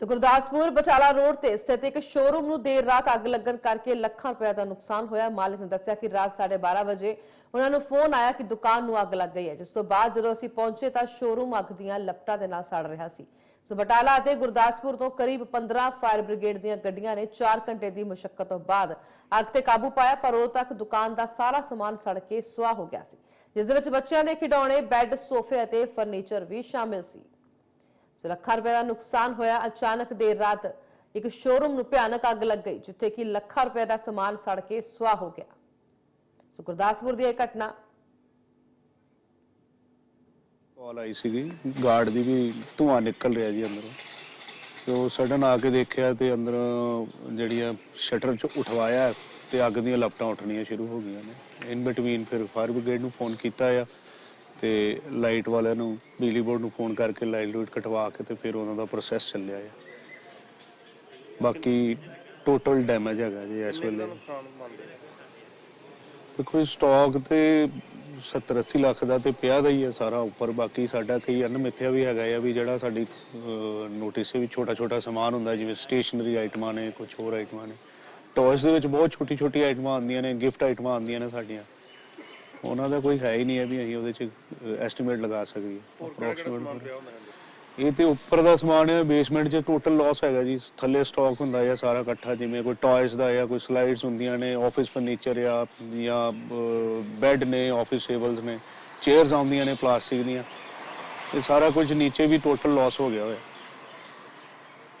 ਸੋ Gurdaspur Batala road ਤੇ ਸਥਿਤ ਇੱਕ ਸ਼ੋਰੂਮ ਨੂੰ ਦੇਰ ਰਾਤ ਅੱਗ ਲੱਗਣ ਕਰਕੇ ਲੱਖਾਂ ਰੁਪਏ ਦਾ ਨੁਕਸਾਨ ਹੋਇਆ। ਮਾਲਕ ਨੇ ਦੱਸਿਆ ਕਿ ਰਾਤ 12:30 ਵਜੇ ਉਹਨਾਂ ਨੂੰ ਫੋਨ ਆਇਆ ਕਿ ਦੁਕਾਨ ਨੂੰ ਅੱਗ ਲੱਗ ਗਈ ਹੈ। ਜਿਸ ਤੋਂ ਬਾਅਦ ਜਦੋਂ ਅਸੀਂ ਪਹੁੰਚੇ ਤਾਂ ਸ਼ੋਰੂਮ ਅੱਗ ਦੀਆਂ ਲਪਟਾਂ ਦੇ ਨਾਲ ਸੜ ਰਿਹਾ ਸੀ। ਸੋ ਬਟਾਲਾ ਅਤੇ ਗੁਰਦਾਸਪੁਰ ਤੋਂ ਕਰੀਬ 15 ਫਾਇਰ ਬ੍ਰਿਗੇਡ ਦੀਆਂ ਗੱਡੀਆਂ ਨੇ 4 ਘੰਟੇ ਦੀ ਮੁਸ਼ਕਲ ਤੋਂ ਬਾਅਦ ਅੱਗ ਤੇ ਕਾਬੂ ਪਾਇਆ, ਪਰ ਉਦੋਂ ਤੱਕ ਦੁਕਾਨ ਦਾ ਸਾਰਾ ਸਮਾਨ ਸੜ ਕੇ ਸੁਆਹ ਹੋ ਗਿਆ ਸੀ। ਜਿਸ ਦੇ ਵਿੱਚ ਬੱਚਿਆਂ ਦੇ ਖਿਡੌਣੇ, ਬੈੱਡ, ਸੋਫੇ ਅਤੇ ਫਰਨੀਚਰ ਵੀ ਸ਼ਾਮਿਲ ਸੀ। ਸੋ ਲੱਖਾਂ ਰੁਪਏ ਦਾ ਨੁਕਸਾਨ ਹੋਇਆ, ਅਚਾਨਕ ਦੇਰ ਰਾਤ ਇੱਕ ਸ਼ੋਰੂਮ ਨੂੰ ਭਿਆਨਕ ਅੱਗ ਲੱਗ ਗਈ, ਜਿੱਥੇ ਕਿ ਲੱਖਾਂ ਰੁਪਏ ਦਾ ਸਮਾਨ ਸੜ ਕੇ ਸੁਆਹ ਹੋ ਗਿਆ। ਸੋ ਗੁਰਦਾਸਪੁਰ ਦੀ ਇਹ ਘਟਨਾ। ਕਾਲ ਆਈ ਸੀਗੀ ਗਾਰਡ ਦੀ ਵੀ ਧੂਆਂ ਨਿਕਲ ਰਿਹਾ ਜੀ ਅੰਦਰੋਂ। ਤੇ ਉਹ ਸਡਨ ਆ ਕੇ ਦੇਖਿਆ ਤੇ ਅੰਦਰ ਜਿਹੜੀਆਂ ਸ਼ਟਰ ਚ ਉਠਵਾਇਆ ਤੇ ਅੱਗ ਦੀਆਂ ਲਪਟਾਂ ਉੱਠਣੀਆਂ ਸ਼ੁਰੂ ਹੋ ਗਈਆਂ ਨੇ। ਇਨ ਬਿਟਵੀਨ ਫਿਰ ਫਾਇਰ ਬ੍ਰਿਗੇਡ ਨੂੰ ਫੋਨ ਕੀਤਾ ਆ। ਤੇ ਲਾਈਟ ਵਾਲਿਆਂ ਨੂੰ, ਬਿਜਲੀ ਬੋਰਡ ਨੂੰ ਫੋਨ ਕਰਕੇ ਲਾਈਟ ਲੂਟ ਕਟਵਾ ਕੇ ਤੇ ਫਿਰ ਉਹਨਾਂ ਦਾ ਪ੍ਰੋਸੈਸ ਚੱਲਿਆ ਆ। ਬਾਕੀ ਟੋਟਲ ਡੈਮੇਜ ਹੈਗਾ ਜੀ ਇਸ ਵੇਲੇ। ਦੇਖੋ ਸਟਾਕ ਤੇ 70 80 ਲੱਖ ਦਾ ਤੇ ਪਿਆ ਦਾ ਹੀ ਹੈ ਸਾਰਾ ਉੱਪਰ, ਬਾਕੀ ਸਾਡਾ ਕਈ ਅਨਮਿੱਥਿਆ ਵੀ ਹੈਗਾ ਆ ਵੀ ਜਿਹੜਾ ਸਾਡੀ ਨੋਟਿਸ ਵਿੱਚ ਛੋਟਾ ਛੋਟਾ ਸਮਾਨ ਹੁੰਦਾ, ਜਿਵੇਂ ਸਟੇਸ਼ਨਰੀ ਆਈਟਮਾਂ ਨੇ ਕੁਝ ਹੋਰ ਆਈਟਮਾਂ ਨੇ। ਟੌਇਸ ਦੇ ਵਿੱਚ ਬਹੁਤ ਛੋਟੀ ਛੋਟੀ ਆਈਟਮਾਂ ਆਉਂਦੀਆਂ ਨੇ ਗਿਫਟ ਆਈਟਮਾਂ ਆਉਂਦੀਆਂ ਨੇ ਸਾਡੀਆਂ। ਉਹਨਾਂ ਦਾ ਕੋਈ ਹੈ ਹੀ ਨਹੀਂ ਹੈ ਵੀ ਅਸੀਂ ਉਹਦੇ ਚ ਐਸਟੀਮੇਟ ਲਗਾ ਸਕੀਏ। Approximate ਇਹ ਤੇ ਉੱਪਰ ਦਾ ਸਮਾਨ ਹੈ ਬੇਸਮੈਂਟ 'ਚ ਟੋਟਲ ਲਾਸ ਹੈਗਾ ਜੀ। ਥੱਲੇ ਸਟਾਕ ਹੁੰਦਾ ਹੈ ਸਾਰਾ ਇਕੱਠਾ ਜਿਵੇਂ ਕੋਈ ਟੌਇਸ ਦਾ ਜਾਂ ਕੋਈ ਸਲਾਈਡਸ ਹੁੰਦੀਆਂ ਨੇ ਆਫਿਸ ਫਰਨੀਚਰ ਜਾਂ ਜਾਂ ਬੈੱਡ ਨੇ ਆਫਿਸ ਟੇਬਲਸ ਨੇ ਚੇਅਰਸ ਆਉਂਦੀਆਂ ਨੇ ਪਲਾਸਟਿਕ ਦੀਆਂ। ਇਹ ਸਾਰਾ ਕੁਝ ਨੀਚੇ ਵੀ ਟੋਟਲ ਲਾਸ ਹੋ ਗਿਆ ਹੋਇਆ।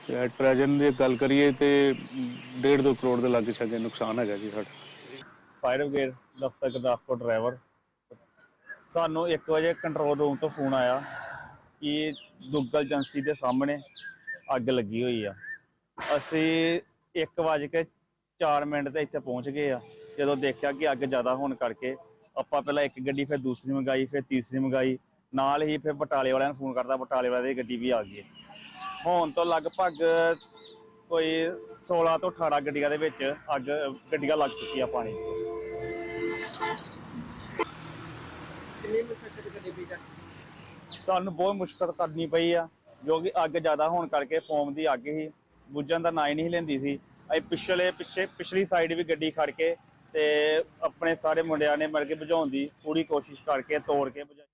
ਤੇ ਐਟ ਪ੍ਰੈਜ਼ੈਂਟ ਜੇ ਗੱਲ ਕਰੀਏ ਤੇ 1.5 ਕਰੋੜ ਦੇ ਲਾਗੇ ਛਾਗੇ ਨੁਕਸਾਨ ਹੈਗਾ ਜੀ ਸਾਡਾ। ਫਾਇਰ ਬ੍ਰਿਗੇਡ ਦਫ਼ਤਰ ਗੁਰਦਾਸਪੁਰ ਡਰਾਈਵਰ। ਸਾਨੂੰ 1 ਵਜੇ ਕੰਟਰੋਲ ਰੂਮ ਤੋਂ ਫੋਨ ਆਇਆ ਕਿ ਦੁੱਗਲ ਏਜੰਸੀ ਦੇ ਸਾਹਮਣੇ ਅੱਗ ਲੱਗੀ ਹੋਈ ਆ। ਅਸੀਂ 1 ਵਜੇ ਕੇ 4 ਮਿੰਟ ਤੇ ਇੱਥੇ ਪਹੁੰਚ ਗਏ ਆ। ਜਦੋਂ ਦੇਖਿਆ ਕਿ ਅੱਗ ਜ਼ਿਆਦਾ ਹੋਣ ਕਰਕੇ ਆਪਾਂ ਪਹਿਲਾਂ ਇੱਕ ਗੱਡੀ, ਫਿਰ ਦੂਸਰੀ ਮੰਗਾਈ, ਫਿਰ ਤੀਸਰੀ ਮੰਗਾਈ। ਨਾਲ ਹੀ ਫਿਰ ਬਟਾਲੇ ਵਾਲਿਆਂ ਨੂੰ ਫੋਨ ਕਰਦਾ ਬਟਾਲੇ ਵਾਲਿਆਂ ਦੀ ਗੱਡੀ ਵੀ ਆ ਗਈ। ਹੈ। ਹੁਣ ਤੋਂ ਲਗਭਗ ਕੋਈ 16 ਤੋਂ 18 ਗੱਡੀਆਂ ਦੇ ਵਿੱਚ ਅੱਗ ਗੱਡੀਆਂ ਲੱਗ ਚੁੱਕੀਆਂ ਪਾਣੀ। ਸਾਨੂੰ ਬਹੁਤ ਮੁਸ਼ਕਲ ਕਰਨੀ ਪਈ ਆ ਜੋ ਕਿ ਅੱਗ ਜ਼ਿਆਦਾ ਹੋਣ ਕਰਕੇ ਫੋਮ ਦੀ ਅੱਗ ਹੀ ਬੁੱਝਣ ਦਾ ਨਾਂ ਹੀ ਨਹੀਂ ਲੈਂਦੀ ਸੀ। ਅਸੀਂ ਪਿਛਲੇ ਪਿੱਛੇ ਪਿਛਲੀ ਸਾਈਡ ਵੀ ਗੱਡੀ ਖੜ ਕੇ ਤੇ ਆਪਣੇ ਸਾਰੇ ਮੁੰਡਿਆਂ ਨੇ ਮਿਲ ਕੇ ਬੁਝਾਉਣ ਦੀ ਪੂਰੀ ਕੋਸ਼ਿਸ਼ ਕਰਕੇ ਤੋੜ ਕੇ ਬੁਝਾਈ